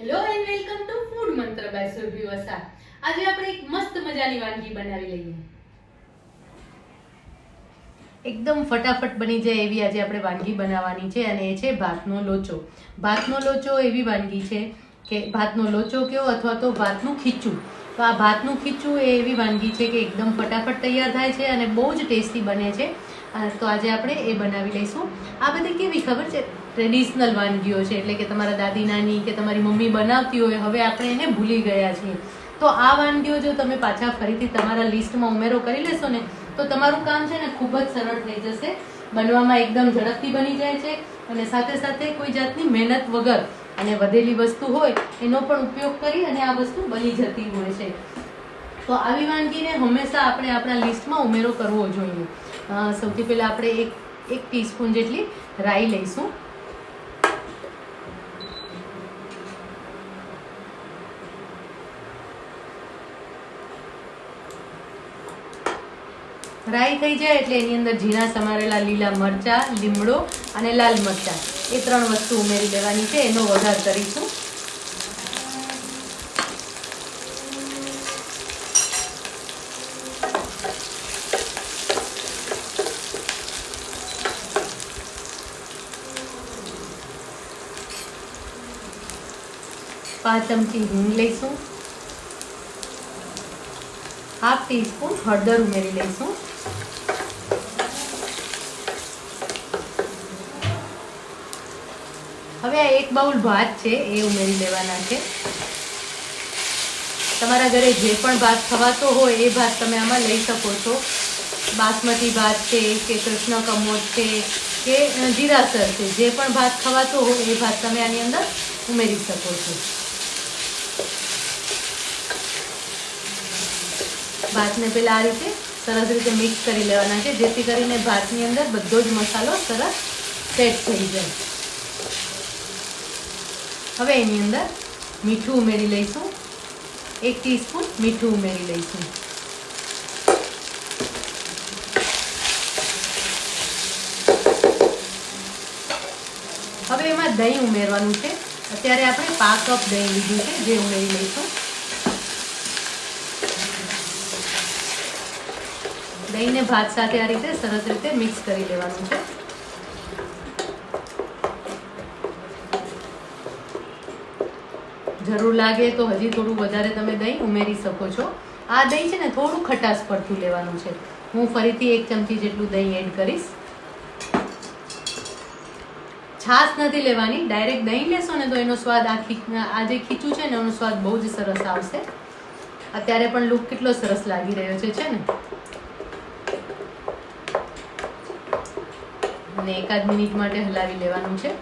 Hello and welcome to food Mantra by Surbhi Vasa આજે આપણે એક મસ્ત મજાની વાનગી બનાવી લઈએ. એકદમ ફટાફટ બની જાય એવી આજે આપણે વાનગી બનાવવાની છે અને એ છે ભાતનો લોચો. ભાતનો લોચો એવી વાનગી છે કે ભાતનો લોચો કયો અથવા તો ભાતનું ખીચું. તો આ ભાતનું ખીચું એ એવી વાનગી છે કે એકદમ ફટાફટ તૈયાર થાય છે અને બહુ જ ટેસ્ટી બને છે. તો આજે આપણે એ બનાવી લઈશું. આ બધી કેવી ખબર છે? ટ્રેડિશનલ વાનગીઓ છે, એટલે કે તમારા દાદી નાની કે તમારી મમ્મી બનાવતી હોય, હવે આપણે એને ભૂલી ગયા છીએ. તો આ વાનગીઓ જો તમે પાછા ફરીથી તમારા લિસ્ટમાં ઉમેરો કરી લેશો ને, તો તમારું કામ છે ને ખૂબ જ સરળ થઈ જશે. બનવામાં એકદમ ઝડપથી બની જાય છે અને સાથે સાથે કોઈ જાતની મહેનત વગર અને વધેલી વસ્તુ હોય, એનો પણ ઉપયોગ કરી અને આ વસ્તુ બની જતી હોય છે. તો આવી વાનગીને હંમેશા આપણે આપણા લિસ્ટમાં ઉમેરો કરવો જોઈએ. સૌથી પહેલાં આપણે એક એક ટીસ્પૂન જેટલી રાઈ લઈશું. રાઈ થઈ જાય એટલે એની અંદર ઝીણા સમારેલા લીલા મરચા, લીમડો અને લાલ મરચા. એ ત્રણ વસ્તુ ઉમેરી દેવાની છે, એનો વઘાર કરીશું. પાંચ ચમચી હિંગ લઈશું. હાફ ટીસ્પૂન હળદર ઉમેરી લઈશું. હવે આ એક બાઉલ ભાત છે, એ ઉમેરી લેવાના છે. તમારા ઘરે જે પણ ભાત ખવાતો હોય, એ ભાત તમે આમાં લઈ શકો છો. બાસમતી ભાત છે, કે કૃષ્ણ કમોદ છે, કે જીરાસર છે, જે પણ ભાત ખવાતો હોય, એ ભાત તમે આની અંદર ઉમેરી શકો છો. ભાતને પેલા આ રીતે સરસ રીતે મિક્સ કરી લેવાના છે, જેથી કરીને ભાતની અંદર બધો જ મસાલો સરસ સેટ થઈ જાય. હવે એની અંદર મીઠું ઉમેરી લઈશું. એક ટીસ્પૂન મીઠું ઉમેરી લઈશું. હવે એમાં દહીં ઉમેરવાનું છે. અત્યારે આપણે પાક કપ દહીં લીધું છે, જે ઉમેરી લઈશું. દહીંને ભાત સાથે આ રીતે સરસ રીતે મિક્સ કરી દેવાનું છે. જરૂર લાગે તો હજી થોડું વધારે તમે દહીં ઉમેરી શકો છો. આ દહીં છે ને થોડું ખટાશ પડતું લેવાનું છે. હું ફરીથી એક ચમચી જેટલું દહીં એડ કરીશ. છાશ નથી લેવાની, ડાયરેક્ટ દહીં લેશો ને તો એનો સ્વાદ આ આ જે ખીચું છે ને એનો સ્વાદ બહુ જ સરસ આવશે. અત્યારે પણ લુક કેટલો સરસ લાગી રહ્યો છે ને? અને એકાદ મિનિટ માટે હલાવી લેવાનું છે.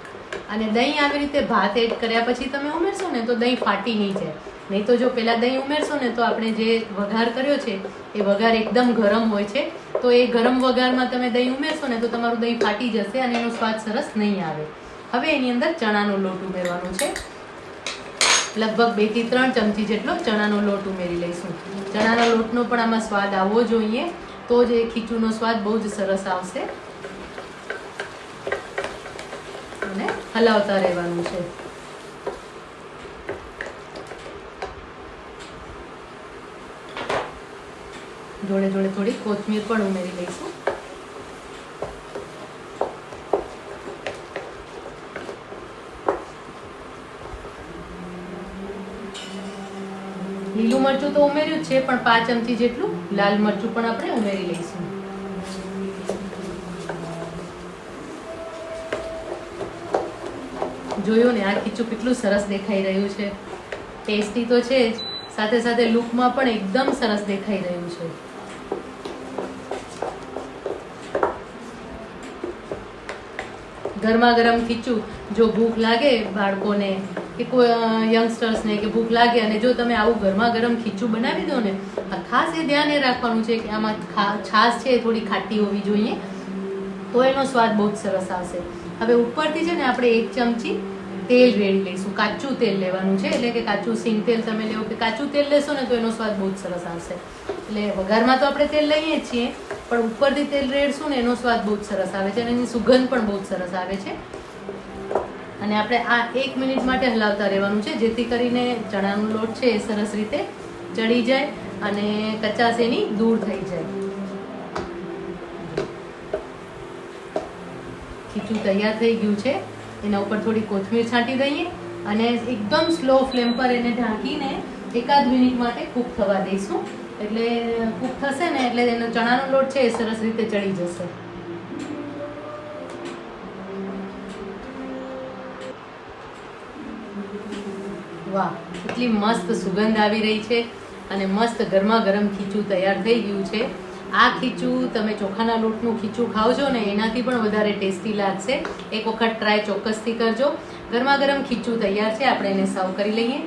અને દહીં આવી રીતે ભાત એડ કર્યા પછી તમે ઉમેરશો ને તો દહીં ફાટી નહીં જાય. નહીં તો જો પહેલાં દહીં ઉમેરશો ને તો આપણે જે વઘાર કર્યો છે, એ વઘાર એકદમ ગરમ હોય છે. તો એ ગરમ વઘારમાં તમે દહીં ઉમેરશો ને તો તમારું દહીં ફાટી જશે અને એનો સ્વાદ સરસ નહીં આવે. હવે એની અંદર ચણાનો લોટ ઉમેરવાનો છે. લગભગ બેથી ત્રણ ચમચી જેટલો ચણાનો લોટ ઉમેરી લઈશું. ચણાના લોટનો પણ આમાં સ્વાદ આવવો જોઈએ. તો જ એ ખીચુનો સ્વાદ બહુ જ સરસ આવશે અને હલાવતા રહેવાનું છે. જોડે જોડે થોડી કોથમીર પણ ઉમેરી લઈશું. લીલું મરચું તો ઉમેર્યું છે, પણ પાંચ ચમચી જેટલું લાલ મરચું પણ આપણે ઉમેરી લઈશું. જોયું ને, આ ખીચું કેટલું સરસ દેખાઈ રહ્યું છે. ટેસ્ટી તો છે જ, સાથે સાથે લુકમાં પણ એકદમ સરસ દેખાઈ રહ્યું છે. ગરમા ગરમ ખીચું, જો ભૂખ લાગે બાળકોને કે કોઈ યંગસ્ટર્સને કે ભૂખ લાગે અને જો તમે આવું ગરમા ગરમ ખીચું બનાવી દો ને, આ ખાસ એ ધ્યાન એ રાખવાનું છે કે આમાં છાશ છે થોડી ખાટી હોવી જોઈએ. તો એનો સ્વાદ બહુ જ સરસ આવશે. હવે ઉપરથી છે ને આપણે એક ચમચી તેલ રેડી લઈશું. કાચું તેલ લેવાનું છે. એટલે કે કાચું સિંગ તેલ તમે લેવો કે કાચું તેલ લેશો ને તો એનો સ્વાદ બહુ સરસ આવશે. એટલે વઘારમાં તો આપણે તેલ લઈએ છીએ, પણ ઉપરથી તેલ રેડશું ને એનો સ્વાદ બહુ સરસ આવે છે અને એની સુગંધ પણ બહુ સરસ આવે છે. અને આપણે આ એક મિનિટ માટે હલાવતા રહેવાનું છે, જેથી કરીને ચણાનો લોટ છે એ સરસ રીતે ચડી જાય અને કચાશ એની દૂર થઈ જાય. ખીચું તૈયાર થઈ ગયું છે. એના ઉપર થોડી કોથમીર છાંટી દઈએ અને એકદમ સ્લો ફ્લેમ પર એને ઢાંકીને એકાદ મિનિટ માટે કૂક થવા દઈશું. એટલે કૂક થશે ને એટલે એનો ચણાનો લોટ છે એ સરસ રીતે ચડી જશે. વાહ એટલી મસ્ત સુગંધ આવી રહી છે અને મસ્ત ગરમા ગરમ ખીચું તૈયાર થઈ ગયું છે. આ ખીચું તમે ચોખાના લોટનું ખીચું ખાવ છો ને એનાથી પણ વધારે ટેસ્ટી લાગશે. એક વખત ટ્રાય ચોક્કસથી કરજો. ગરમા ગરમ ખીચું તૈયાર છે. આપણે એને સર્વ કરી લઈએ.